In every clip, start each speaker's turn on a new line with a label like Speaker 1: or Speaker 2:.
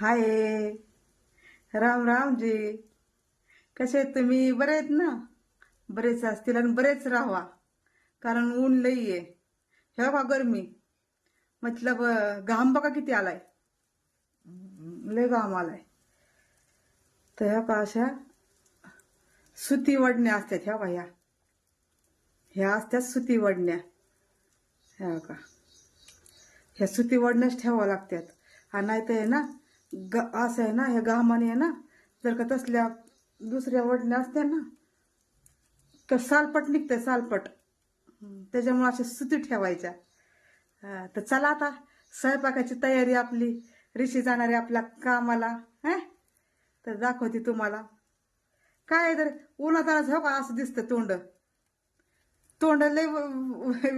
Speaker 1: हाय. राम राम जी. कसे आहेत तुम्ही? बरे आहेत ना? बरेच असतील आणि बरेच राहावा. कारण ऊन लई आहे. हे बा गरमी. मतलब घाम बघा किती आलाय. लय घाम आलाय. तर ह्या का अशा सुती वडण्या असतात ह्या बा ह्या. ह्या असतात सुती वडण्या. ह्या का ह्या सुती वडण्याच ठेवावं लागतात. आणि नाही तर आहे ना ग असं आहे ना ह्या गामाने आहे ना जर का तसल्या दुसऱ्या वडण्या असत्या ना तर सालपट निघते सालपट. त्याच्यामुळे अशा सुती ठेवायच्या. तर चला आता स्वयंपाकाची तयारी आपली ऋषी जाणारी आपल्या कामाला हं? तर दाखवते तुम्हाला. काय तर उन्हातानाच हो का असं दिसतं तोंड. तोंड लय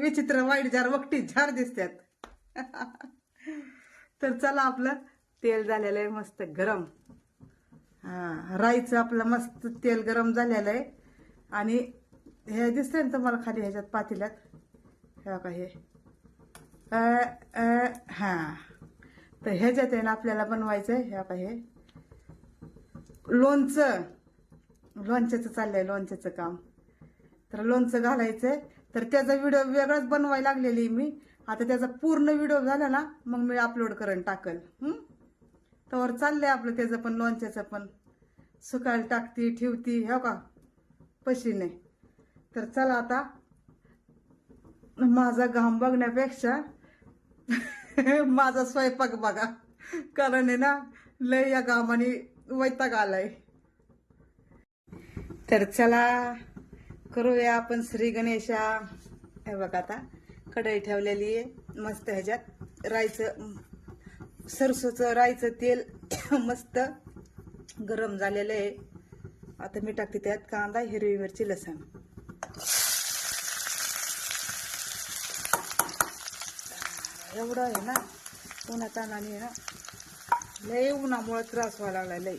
Speaker 1: विचित्र वाईट जार वकटी झार दिसतात तर चला आपलं तेल झालेलं आहे मस्त गरम. हा राईचं आपलं मस्त तेल गरम झालेलं आहे. आणि हे दिसतंय ना तुम्हाला खाली ह्याच्यात पातेल्यात? हे का हे. हा. तर ह्याच्यात आहे ना आपल्याला बनवायचं आहे ह्या का हे. लोणचं. लोणच्याचं चाललंय लोणच्याचं काम. तर लोणचं घालायचंय. तर त्याचा व्हिडिओ वेगळाच बनवायला लागलेली मी. आता त्याचा पूर्ण व्हिडिओ झाला ना मग मी अपलोड करेन टाकल. हं? चाललंय आपलं त्याचं पण लोणच्याचं पण. सुकायला टाकती ठेवती हो का? पशीने. तर चला आता माझा घाम बघण्यापेक्षा माझा स्वयंपाक बघा. कारण आहे ना लय या घामाने वैताग आलाय. तर चला करूया आपण श्री गणेशा. हे बघा आता कढई ठेवलेली आहे मस्त ह्याच्यात रायचं सरसोचं राईचं तेल मस्त गरम झालेलं आहे. आता मी टाकते त्यात कांदा हिरवी मिरची लसण. एवढं आहे ना उन्हा तानाने ना लय उन्हामुळे त्रास व्हायला लागला लय.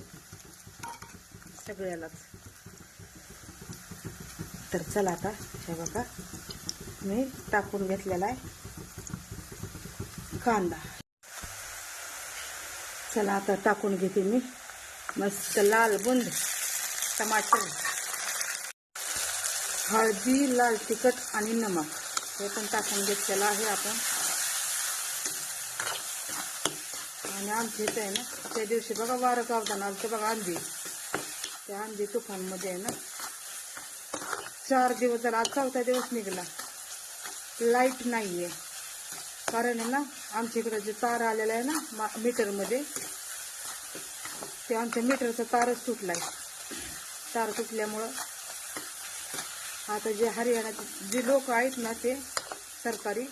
Speaker 1: सगळ्यालाच. तर चला आता हे बघा मी टाकून घेतलेला आहे कांदा. चला आता टाकून घेते मी. मस्त लाल बुंद टमाटर हळदी लाल तिखट आणि नमक. हे पण टाकून घेतलेलं आहे आपण. आणि आमच्या इथं आहे ना त्या दिवशी बघा वारं गावताना आमचं बघा अंधी त्या अंधी तुफानमध्ये आहे ना. चार दिवस झाला आज चौथा दिवस निघाला. लाइट नाही आहे कारण आहे ना आमच्या इकडं जे तार आलेला आहे ना मा- मीटरमध्ये ते आमच्या मीटरचा तारच तुटला आहे तार तुटल्यामुळं आता जे हरियाणात जे लोक आहेत ना ते सरकारी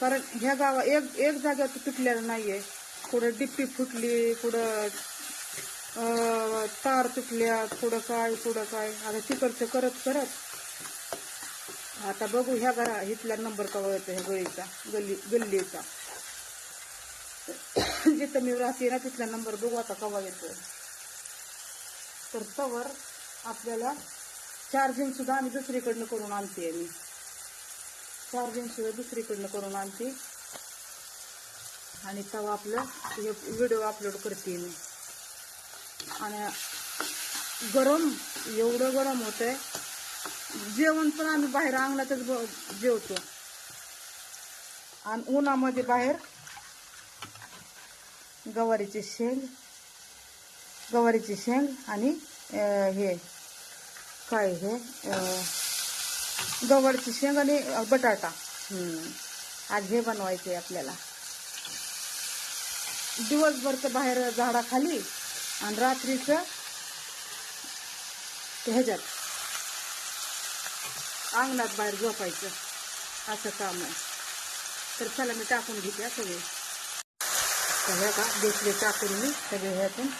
Speaker 1: कारण ह्या गावा एक एक जागा तुटलेलं आहे कुठं डिप्पी फुटली कुठं तार तुटल्या पुढं काय पुढं काय आता तिकडचं करत करत आता बघू ह्या घरा इथला नंबर कवा येतो ह्या गळीचा गल्ली गल्लीचा. जिथं मी राहते ना तिथला नंबर बघू आता कवा येतो. तर तवर आपल्याला चार्जिंग सुद्धा आम्ही दुसरीकडनं करून आणते आम्ही. चार्जिंग सुद्धा दुसरीकडनं करून आणते. आणि तवा आपलं व्हिडिओ अपलोड करते मी. आणि गरम एवढं गरम होतंय. जेवण पण आम्ही बाहेर अंगणातच जेवतो. आणि उन्हामध्ये बाहेर गवारीची शेंग गवारीची शेंग आणि हे काय हे गवारीची शेंग आणि बटाटा. आज हे बनवायचे आपल्याला. दिवसभरचं बाहेर झाडाखाली आणि रात्रीचं ह्याच्यात. अंगणात बाहेर झोपायचं. असं काम आहे. तर चला मी टाकून घेते सगळे. तर का घेतले टाकून मी सगळे ह्यातून.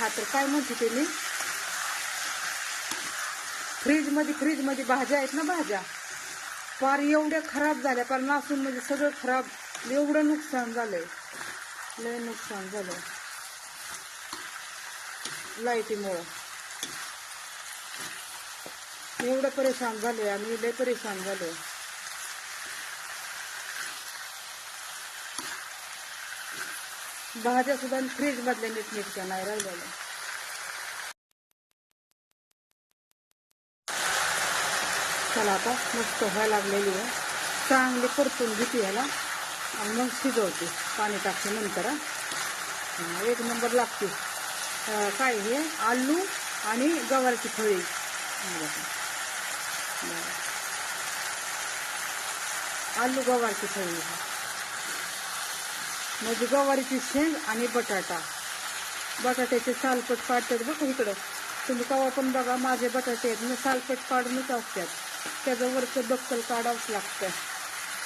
Speaker 1: हा तर काय म्हणते ते मी? फ्रीजमध्ये फ्रीजमध्ये भाज्या आहेत ना भाज्या? फार एवढ्या खराब झाल्या. पार नासून म्हणजे सगळं खराब. एवढं नुकसान झालंय. लय नुकसान झालं लाईटीमुळं एवढं परेशान झाले आम्ही लय परेशान झालो भाज्या सुद्धा फ्रीज मधल्या नीटनीटक्या नाही राहिलेल्या. चला आता मस्त व्हायला लागलेली आहे. चांगली परतून घेते ह्याला आणि मग शिजवते. पाणी टाकते नंतर एक नंबर लागते. काय हे? आलू आणि गवारची फळी. आलू गवारची फळी म्हणजे गवारीची शेंग आणि बटाटा. बटाट्याचे सालपट काढतात बघा इकडं. तुम्ही कवा पण बघा माझे बटाटे आहेत. मी सालपट काढूनच असतात. त्याचं वरचं बक्कल काढावंच लागतं.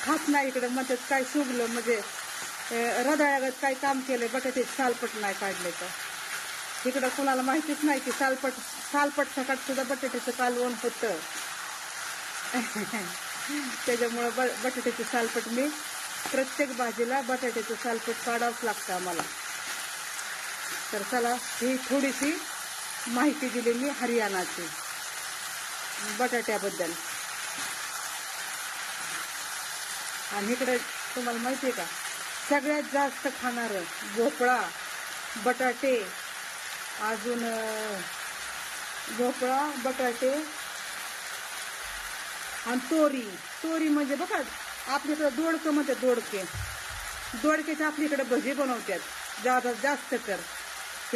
Speaker 1: खात नाही इकडं. म्हणतात काय शुगलं म्हणजे अं, रदाळ्यागत काय काम केलं बटाट्याचे सालपट नाही काढले तर. इकडं कुणाला माहितीच नाही की सालपट सालपट सकाळ सुद्धा बटाट्याचं कालवण होतं. त्याच्यामुळं ब बटाट्याचे सालपट मी प्रत्येक भाजीला बटाट्याचं सालपट काढावंच लागतं आम्हाला. तर चला ही थोडीशी माहिती दिली मी हरियाणाची. बटाट्याबद्दल. आणि इकडे तुम्हाला माहिती आहे का सगळ्यात जास्त खाणारं भोपळा बटाटे अजून भोपळा बटाटे आणि तोरी. तोरी म्हणजे बघा आपल्याकडे दोडकं म्हणतात दोडके. दोडक्याचे आपल्याकडे भजी बनवतात. जादा जास्त कर.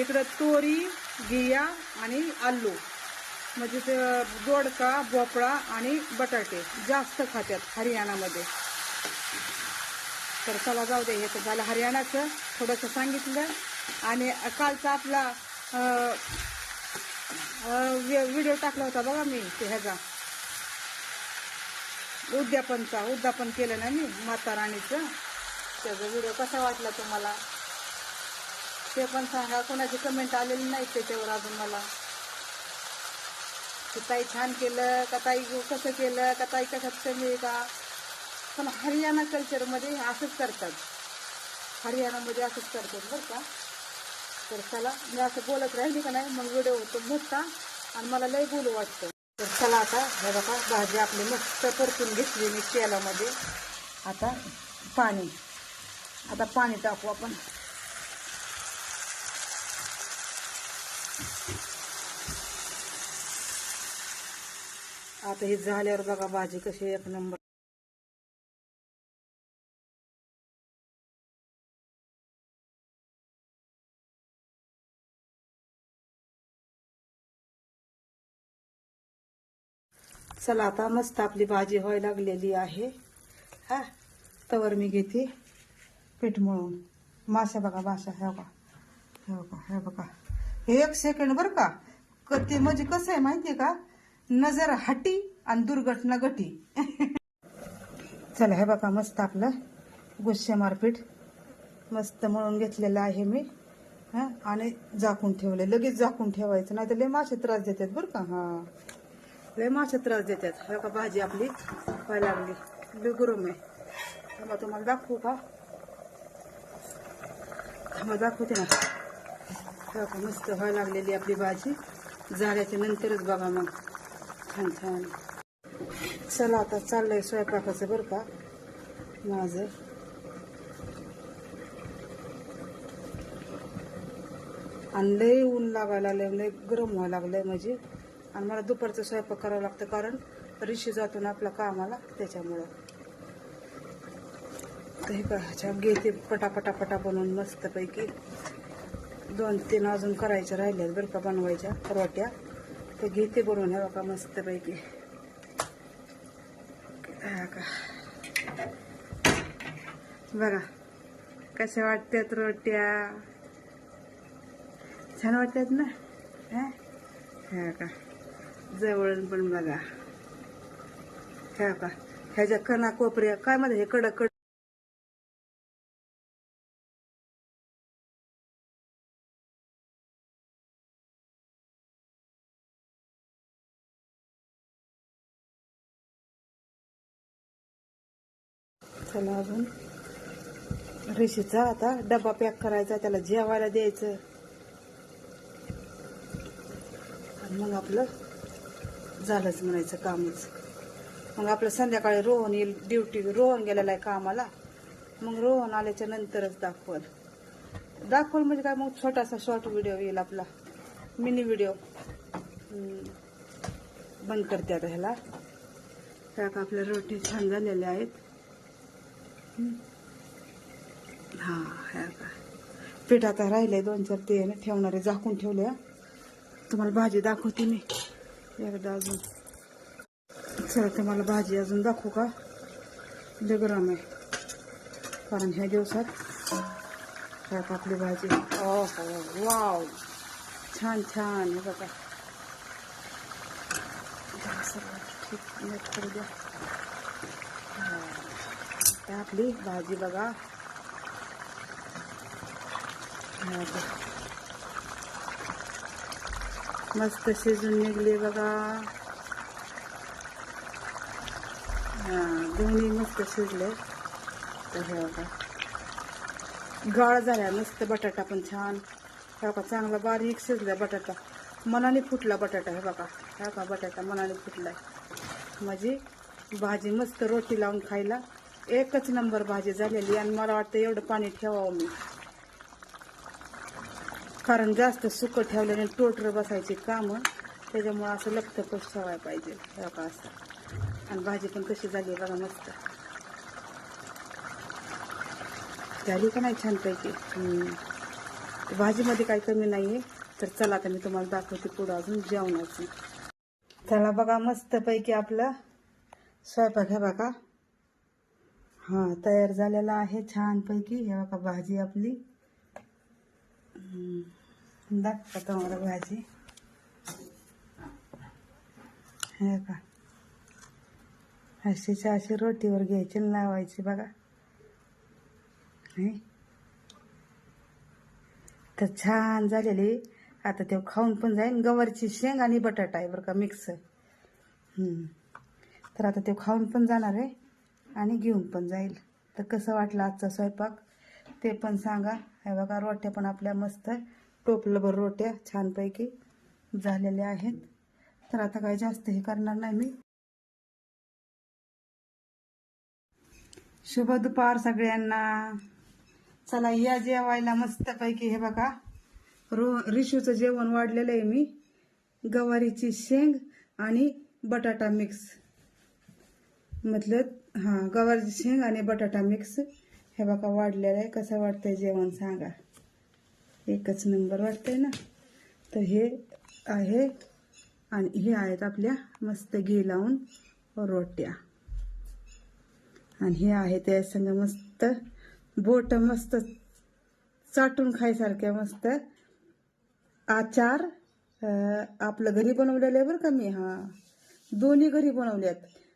Speaker 1: इकडं तोरी गिया आणि आलू. म्हणजे ते दोडका भोपळा आणि बटाटे जास्त खात्यात हरियाणामध्ये. तर चला जाऊ दे हे तर झालं हरियाणाचं. थोडंसं सांगितलं. आणि कालचा आपला व्हिडिओ टाकला होता बघा मी ते ह्याचा. उद्यापनचा उद्यापन केलं ना मी माता राणीचं. त्याचा व्हिडिओ कसा वाटला तुम्हाला? ते पण सांगा. कोणाची कमेंट आलेली नाही त्याच्यावर अजून मला. की ताई छान केलं का ताई कसं केलं का ताई कसं कमी का? पण हरियाणा कल्चरमध्ये असंच करतात. हरियाणामध्ये असंच करतात बरं का. तर चला मी असं बोलत राहिली का नाही मग व्हिडिओ होतो मोठा. आणि मला लय बोलू वाटतं. तर चला आता हे बघा भाजी आपली मस्त परतून घेतली मी तेलामध्ये. आता पाणी. आता पाणी टाकू आपण. आता हे झाल्यावर बघा भाजी कशी एक नंबर. चला आता मस्त आपली भाजी व्हायला लागलेली आहे. हा तवर मी घेते पीठ मळून. माशा बघा माशा ह्या बघा ह्या बघा हे बघा. हे एक सेकंड बरं का? क- ते म्हणजे कसं आहे माहितीये का? नजर हटी आणि दुर्घटना गटी चला हे बघा मस्त आपलं गुस्से पीठ मस्त मळून घेतलेलं आहे मी. हा आणि झाकून ठेवले लगेच झाकून ठेवायचं नाही तर लय मासे त्रास देतात बरं का? हा. लय मासे त्रास देतात. हे का भाजी आपली? व्हायला लागली. लय गरम आहे. थांबा तुम्हाला दाखवू का? थांबा दाखवते ना. हे का मस्त व्हायला लागलेली आपली भाजी. झाल्याच्या नंतरच बघा मग. छान छान. चला आता चाललंय स्वयंपाकाचं बरं का? माझं. आणि लय ऊन लागायला लागलं लय गरम व्हायला लागलंय म्हणजे. आणि मला दुपारचं स्वयंपाक करावं लागतं कारण ऋषी जातो ना आपला कामाला त्याच्यामुळं. तर हे का घेते पटापटा पटा बनवून मस्तपैकी दोन तीन अजून करायच्या राहिल्यात बरं का बनवायच्या रोट्या. ते घेते बनवून ह्या बघा मस्तपैकी. हा का बघा कशा वाटतात रोट्या. छान वाटतात ना? हा? का जवळून पण बघा. ह्या का ह्याच्या कणा कोपऱ्या काय मध्ये हे? कडक कड चला अजून. ऋषीचा आता डबा पॅक करायचा त्याला जेवायला द्यायचं. आणि मग आपलं झालंच म्हणायचं कामच. मग आपलं संध्याकाळी रोहन येईल ड्युटी रोहन गेलेला आहे कामाला. मग रोहन आल्याच्या नंतरच दाखवल. दाखवल म्हणजे काय? मग छोटासा शॉर्ट व्हिडिओ येईल आपला. मिनी व्हिडिओ बंद करते आता ह्याला. त्या का आपल्या रोटी छान झालेल्या आहेत. हा ह्या का. पीठ आता राहिले दोन चार ते ठेवणारे झाकून ठेवले तुम्हाला भाजी दाखवते मी. एकदा अजून. चला तुम्हाला भाजी अजून दाखवू का? लय गरम आहे. कारण ह्या दिवसात काय आपली भाजी. Oh wow. छान छान. हे बघा. ठीक द्या. आपली भाजी बघ. मस्त शिजून निघले बघा. हां दोन्ही मस्त शिजले. तर हे बघा. गाळ झाल्या मस्त बटाटा पण छान. हे बघा चांगला बारीक शिजला बटाटा. मनाने फुटला बटाटा हे बघा. हे बघा बटाटा मनाने फुटला माझी भाजी मस्त रोटी लावून खायला एकच नंबर भाजी झालेली आणि मला वाटतं एवढं पाणी ठेवावं मी. कारण जास्त सुकं ठेवल्याने टोटर बसायची कामं त्याच्यामुळं असं लपतं कश ठेवायला पाहिजे. हे का असं. आणि भाजी पण कशी झाली आहे बघा मस्त. झाली का नाही छानपैकी? भाजीमध्ये काही कमी नाही आहे तर चला आता मी तुम्हाला दाखवते पुढं अजून जेवणाची. चला बघा मस्तपैकी आपलं स्वयंपाक हे बघा. हां तयार झालेला आहे छानपैकी. हे बघा भाजी आपली. दाखवतो तुम्हाला भाजी हे का अशीच्या अशी रोटीवर घ्यायची आणि लावायची बघा. हे. तर छान झालेली. आता ते खाऊन पण जाईन. गवारची शेंग आणि बटाटा आहे बरं का मिक्स तर आता ते खाऊन पण जाणार आहे आणि घेऊन पण जाईल. तर कसं वाटलं आजचा स्वयंपाक? ते पण सांगा. हे बघा रोट्या पण आपल्या मस्त टोपलंभर रोट्या छानपैकी झालेल्या आहेत. तर आता काही जास्त हे करणार नाही मी. शुभ दुपार सगळ्यांना. चला या जेवायला मस्तपैकी हे बघा. रो रिशूचं जेवण वाढलेलं आहे मी. गवारीची शेंग आणि बटाटा मिक्स. म्हटलं हां गवारीची शेंग आणि बटाटा मिक्स हे बघा वाढलेलं आहे. कसं वाटतंय जेवण सांगा. एकच नंबर वाटतंय ना? तर हे आहे आणि हे आहेत आपल्या मस्त घे लावून रोट्या. आणि हे आहे त्या संग मस्त बोट मस्त चाटून खायसारख्या मस्त आचार आपलं घरी बनवलेलं आहे बरं का मी हां. दोन्ही घरी बनवल्यात.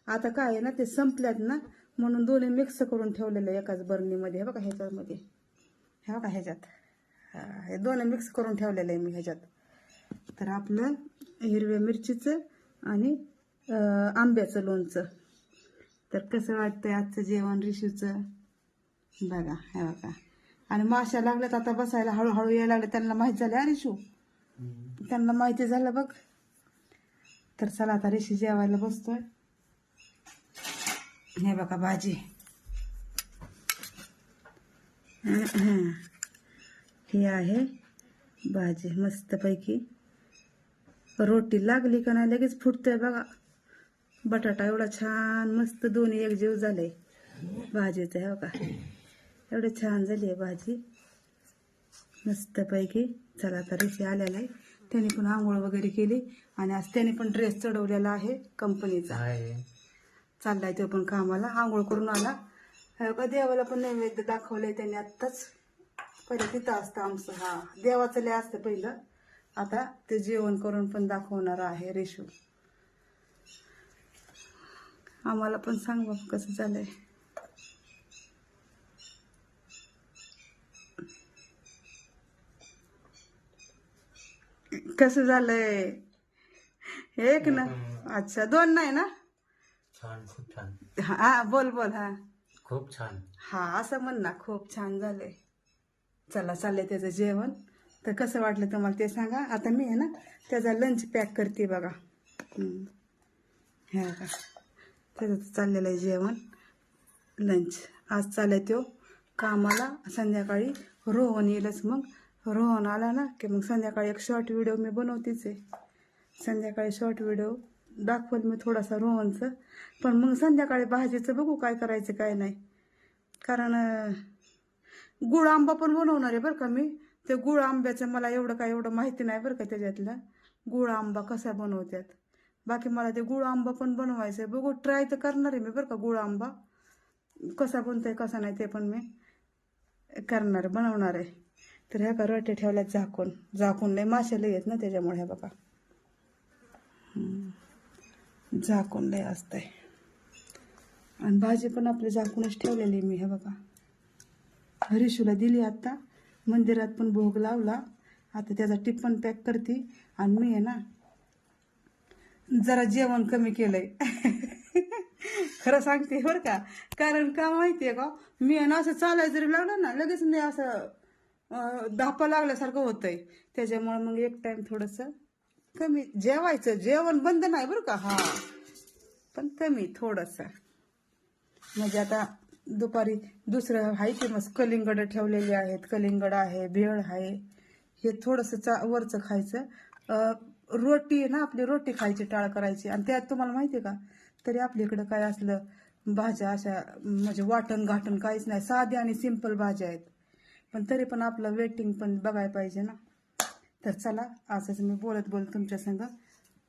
Speaker 1: आता काय आहे ना ते संपल्यात ना म्हणून दोन्ही मिक्स करून ठेवलेलं आहे एकाच बरणीमध्ये. हे बघा ह्याच्यामध्ये. ह्या बघा ह्याच्यात. हा, हे दोन मिक्स करून ठेवलेलं आहे मी ह्याच्यात. तर आपलं हिरव्या मिरचीचं आणि आंब्याचं लोणचं. तर कसं वाटतंय आजचं जेवण रिशूचं? बघा हे बघा. आणि माश्या लागल्यात आता बसायला हळूहळू यायला लागले. त्यांना माहीत झालं रिशू. त्यांना माहिती झालं बघ. तर चला आता रिशी जेवायला बसतोय. हे बघा भाजी. ही आहे भाजी मस्तपैकी. रोटी लागली का नाही लगेच फुटतंय बघा. बटाटा एवढा छान मस्त दोन्ही एकजीव झाले भाजीचं हे बघा. एवढं छान झाली आहे भाजी. मस्तपैकी. चला आता रिशी आलेला आहे. त्याने पण आंघोळ वगैरे केली आणि आज त्याने पण ड्रेस चढवलेला आहे कंपनीचा चाललाय तो पण कामाला. आंघोळ करून आला. हे बघा देवाला पण नैवेद्य दाखवलंय त्याने आत्ताच. पहिलं तिथं असतं आमचं हा. देवाचं लय असतं पहिलं. आता ते जेवण करून पण दाखवणार आहे रेशू. आम्हाला पण सांग बघ कसं झालंय. कसं झालंय? एक ना. अच्छा दोन नाही ना?
Speaker 2: छान खूप छान.
Speaker 1: हा बोल बोल हा.
Speaker 2: खूप छान.
Speaker 1: हा असं म्हण ना खूप छान झालंय. चला चाललंय त्याचं जेवण. तर कसं वाटलं तुम्हाला ते सांगा. आता मी आहे ना त्याचा लंच पॅक करते बघा. हे का त्याचं चाललेलं आहे जेवण. लंच आज चाललाय तो कामाला. संध्याकाळी रोहन येईलच मग. रोहन आला ना की मग संध्याकाळी एक शॉर्ट व्हिडिओ मी बनवतेच आहे. संध्याकाळी शॉर्ट व्हिडिओ दाखवल मी थोडासा रोहनचं. पण मग संध्याकाळी भाजीचं बघू काय करायचं काय नाही. कारण गुळ आंबा पण बनवणार आहे बरं का मी. ते गुळ आंब्याचं मला एवढं काय एवढं माहिती नाही बरं का त्याच्यातलं. गुळ आंबा कसा बनवतात बाकी मला ते गुळ आंबा पण बनवायचं आहे बघू ट्राय तर करणार आहे मी बरं का गुळ आंबा. कसा बनतोय कसा नाही ते पण मी करणार बनवणार आहे. तर ह्या का रोटे ठेवल्यात झाकून. झाकून लय माशाला येत आहेत ना त्याच्यामुळे ह्या बघा. झाकून लय असतंय. आणि भाजी पण आपली झाकूनच ठेवलेली मी हे बघा. हरीशूला दिली आता. मंदिरात पण भोग लावला. आता त्याचा टिप्पण पॅक करते. आणि मी आहे ना जरा जेवण कमी केलंय. खरं सांगते बरं का. कारण का माहितीये का मी आहे ना असं चालायला जरी लागलं ना लगेच नाही असं धापा लागल्यासारखं होतंय. त्याच्यामुळे मग एक टाइम थोडंसं कमी जेवायचं. जेवण बंद नाही बरं का? हा. पण कमी थोडंसं. म्हणजे आता दुपारी दुसरं हाय की मस्त कलिंगड ठेवलेले आहेत. कलिंगड आहे भेळ आहे. हे थोडंसं चा वरचं खायचं. रोटी आहे ना आपली रोटी खायची टाळ करायची. आणि त्यात तुम्हाला माहिती आहे का? तरी आपल्या इकडं काय असलं भाज्या अशा म्हणजे वाटण घाटण काहीच नाही. साध्या आणि सिंपल भाज्या आहेत. पण तरी पण आपलं वेटिंग पण बघायला पाहिजे ना. तर चला असंच मी बोलत बोलत तुमच्या संग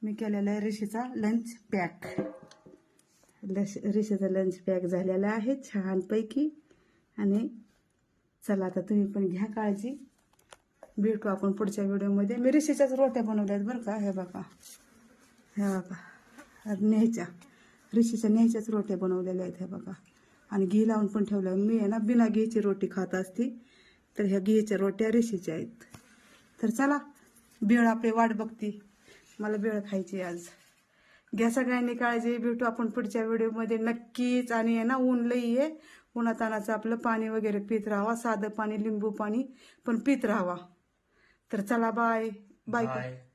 Speaker 1: मी केलेला आहे ऋषीचा लंच पॅक लश ऋषीचा लंच पॅक झालेला आहे छानपैकी. आणि चला आता तुम्ही पण घ्या काळजी. भेटू आपण पुढच्या व्हिडिओमध्ये. मी रिषेच्याच रोट्या बनवल्यात बरं का हे बघा. हे बघा. न्यायच्या. ऋषीच्या न्यायच्याच रोट्या बनवलेल्या आहेत हे बघा. आणि घी लावून पण ठेवलं. मी आहे ना बिना घीची रोटी खात असती तर ह्या घीच्या रोट्या ऋषीच्या आहेत. तर चला बेळ आपली वाट बघती. मला बेळ खायची आज. घ्या सगळ्यांनी काळजी भेटू आपण पुढच्या व्हिडिओमध्ये. नक्कीच आणि आहे ना ऊन लई आहे. उन्हातानाचं आपलं पाणी वगैरे पित राहावा साधं पाणी लिंबू पाणी पण पित राहावा. तर चला बाय बाय
Speaker 2: बाय